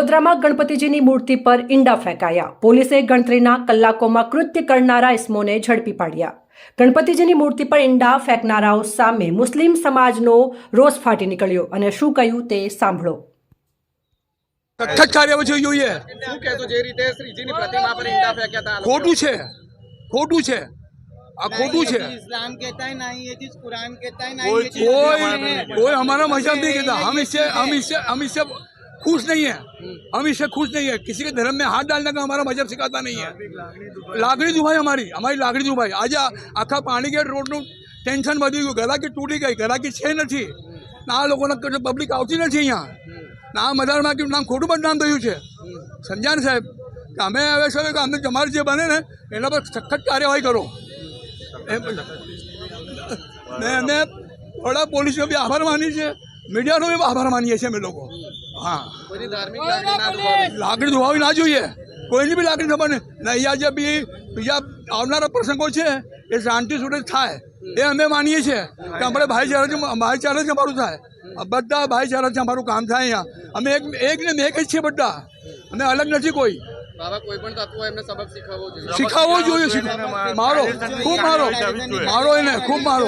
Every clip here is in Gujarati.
વડોદરામાં ગણપતિજીની મૂર્તિ પર ઈંડા ફેંકાયા પોલીસે ગણતરીના કલાકોમાં કૃત્ય કરનારા ઇસમોને ઝડપી પાડ્યા ગણપતિજીની મૂર્તિ પર ઈંડા ફેંકનારાઓ સામે મુસ્લિમ સમાજનો રોષ ફાટી નીકળ્યો અને શું કહ્યું તે સાંભળો સખત કાર્યવાહી થવી જોઈએ શું કહેશો જે રીતે શ્રીજીની પ્રતિમા પર ઈંડા ફેંક્યા હતા આ લોકો? ખોટું છે ખોટું છે આ ખોટું છે इस्लाम कहता है ना ही ये चीज कुरान कहता है ना कोई ही ये चीज कोई कोई हमारा मजहब नहीं कहता हम इससे हम इससे हम इससे खुश नहीं है हम इससे खुश नहीं है किसी के धर्म में हाथ डालने का हमारा मजहब सिखाता नहीं है લાગણી દુભાઈ અમારી અમારી લાગણી દુભાઈ આજે આ આખા પાણીગેટ રોડનું ટેન્શન વધી ગયું ગરાકી તૂટી ગઈ ગરાકી છે નથી ના આ લોકોને પબ્લિક આવતી નથી અહીંયા ના આ મદારમાં કે નામ ખોટું બદનામ થયું છે સમજ્યા ને સાહેબ કે અમે હવે શું કે અમને તમારે જે બને ને એના પર સખત કાર્યવાહી કરો એમ ને અમે થોડા પોલીસનો બી આભાર માની છે મીડિયાનો બી આભાર માનીએ છીએ અમે લોકો હા. લાગણી ધોવાવી ના જોઈએ. કોઈની બી લાકડી ખબર ને અહીંયા જે બી બીજા આવનારા પ્રસંગો છે એ શાંતિ સુધી થાય. એ અમે માનીએ છીએ કે આપણે ભાઈચારા ભાઈચારા જ અમારું થાય. બધા ભાઈચારા જ અમારું કામ થાય અહીંયા. અમે એક એક ને એક જ છીએ બધા. અમે અલગ નથી કોઈ. શીખવવો જોઈએ. મારો. ખૂબ મારો. મારો એને ખૂબ મારો.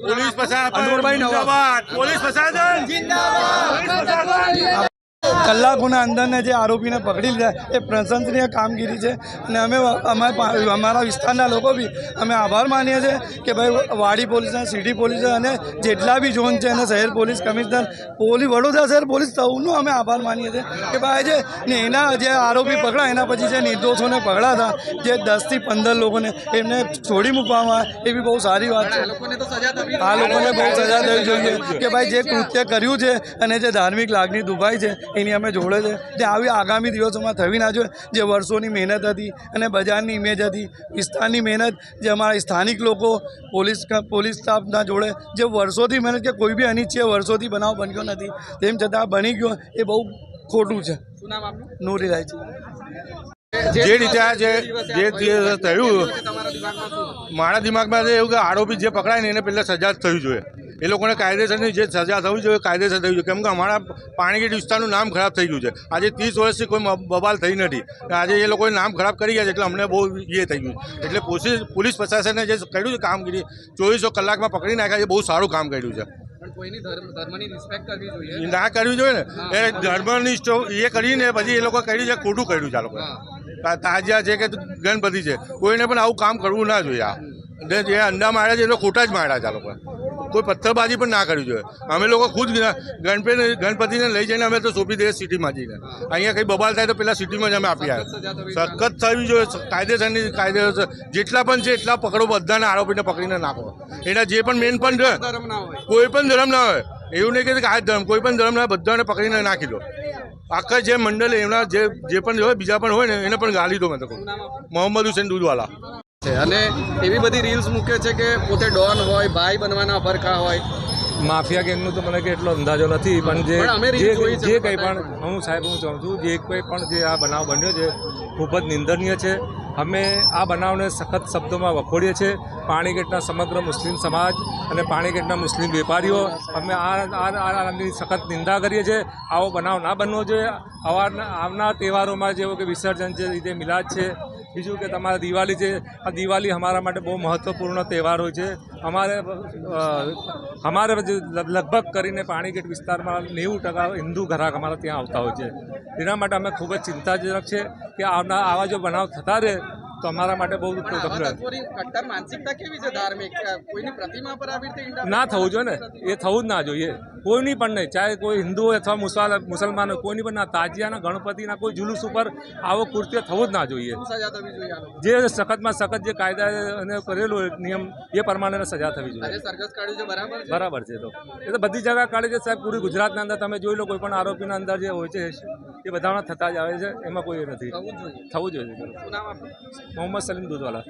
પોલીસ પ્રશાસન. જિંદાબાદ. પોલીસ પ્રશાસન કલાકોના અંદરને જે આરોપીને પકડી લીધા, એ પ્રશંસનીય કામગીરી છે. અને અમે અમારા વિસ્તારના લોકો બી અમે આભાર માનીએ છીએ કે ભાઈ, વાડી પોલીસ અને સિટી પોલીસ અને જેટલા બી ઝોન છે અને શહેર પોલીસ કમિશનર પોલીસ વડોદરા શહેર પોલીસ સૌનો અમે આભાર માનીએ છીએ કે ભાઈ, જે એના જે આરોપી પકડા એના પછી જે નિર્દોષોને પકડાતા, જે દસથી પંદર લોકોને એમને છોડી મૂકવામાં એ બી બહુ સારી વાત છે. આ લોકોને બહુ સજા થવી જોઈએ કે ભાઈ, જે કૃત્ય કર્યું છે અને જે ધાર્મિક લાગણી દુભાઈ છે, એની અમે જોડે છે. જે આવી આગામી દિવસોમાં થવી ના જોઈએ. જે વર્ષોની મહેનત હતી અને બજારની ઇમેજ હતી વિસ્તારની મહેનત જે અમારા સ્થાનિક લોકો પોલીસ પોલીસ સ્ટાફના જોડે જે વર્ષોથી મહેનત કે કોઈ બી અનિચ્છીય વર્ષોથી બનાવ બન્યો નથી. તેમ છતાં બની ગયો એ બહુ ખોટું છે. નોરી રાય છે. જે રીતે આ જે જે થયું મારા દિમાગમાં એવું કે આરોપી જે પકડાય ને એને પહેલાં સજા જ થવી જોઈએ. એ લોકોને કાયદેસરની જે સજા થવી જોઈએ કાયદેસર થવી જોઈએ. કેમ કે અમારા પાણીગેટ વિસ્તારનું નામ ખરાબ થઈ ગયું છે. આજે ત્રીસ વર્ષથી કોઈ બબાલ થઈ નથી. આજે એ લોકોએ નામ ખરાબ કરી ગયા છે એટલે અમને બહુ એ થઈ ગયું એટલે પોલીસ પોલીસ પ્રશાસને જે કર્યું છે કામગીરી ચોવીસો કલાકમાં પકડી નાખ્યા છે બહુ સારું કામ કર્યું છે. ના કરવી જોઈએ ને. એ ધર્મની એ કરીને પછી એ લોકો કર્યું છે ખોટું કર્યું છે આ લોકો તાજિયા છે કે ગણપતિ છે કોઈને પણ આવું કામ કરવું ના જોઈએ આ. જે અંડા માર્યા છે એ લોકો ખોટા જ માર્યા છે આ લોકો કોઈ પથ્થરબાજી પણ ના કરવી જોઈએ. અમે લોકો ખુદ ગણપતિ ગણપતિને લઈ જઈને અમે તો સોંપી દઈએ સિટીમાં જઈને. અહીંયા કંઈ બબાલ થાય તો પેલા સિટીમાં જ અમે આપી આવ્યા સખત થવી જોઈએ કાયદેસરની કાયદેસર જેટલા પણ છે એટલા પકડો બધાને આરોપીને પકડીને નાખો. એના જે પણ મેન પણ કોઈ પણ ધર્મ ના હોય. એવું નહીં કે આ ધર્મ કોઈ પણ ધર્મ ના હોય, બધાને પકડીને નાખી દો. આખા જે મંડળ એમના જે જે પણ હોય બીજા પણ હોય ને એને પણ ગાલી દો મેં તો મોહમ્મદ હુસેન દૂધવાલા. છે. અને એવી બધી રીલ્સ મૂકે છે કે પોતે ડોન હોય ભાઈ બનવાના ભરખા હોય. માફિયા ગેંગનું તો મને કે એટલો અંદાજો નથી પણ જે જે કંઈ પણ હું સાહેબ હું કહું છું જે કંઈ પણ જે આ બનાવ બન્યો છે ખૂબ જ નિંદનીય છે. અમે આ બનાવને સખત શબ્દોમાં વખોડીએ છીએ. પાણીગેટના સમગ્ર મુસ્લિમ સમાજ અને પાણીગેટના મુસ્લિમ વેપારીઓ અમે આની સખત નિંદા કરીએ છીએ. આવો બનાવ ના બનવો જોઈએ. આવા આવનાર તહેવારોમાં જેવો કે વિસર્જન છે રીતે મિલાદ છે, બીજું કે તમારા દિવાળી છે, આ દિવાળી અમારા માટે બહુ મહત્ત્વપૂર્ણ તહેવાર હોય છે. અમારે અમારે લગભગ કરીને પાણીગેટ વિસ્તારમાં નેવું ટકા હિન્દુ ઘરાક અમારા ત્યાં આવતા હોય છે. એના માટે અમે ખૂબ જ ચિંતાજનક છે. કે આવના આવા જો બનાવ થતા રહે તો અમારા માટે બહુ કટ્ટર માનસિકતા કેવી છે ધાર્મિક? કોઈની પ્રતિમા પર આવી રીતે ના થવું જોઈએ ને. એ થવું જ ના જોઈએ. કોઈની પણ નહીં. ચાહે કોઈ હિન્દુ હોય અથવા મુસલ મુસલમાન હોય કોઈની પણ ના. તાજિયાના ગણપતિના કોઈ જુલુસ ઉપર આવો કૃત્ય થવું જ ના જોઈએ. જે સખતમાં સખત જે કાયદા અને કરેલો નિયમ એ પ્રમાણે સજા થવી જોઈએ. બરાબર છે? બરાબર છે તો. એ તો બધી જગા કાઢે છે સાહેબ. પૂરી ગુજરાતના અંદર તમે જોઈ લો કોઈ પણ આરોપીના અંદર જે હોય છે એ બધામાં થતા જ આવે છે. એમાં કોઈ એ નથી. થવું જોઈએ. થવું જોઈએ શું નામ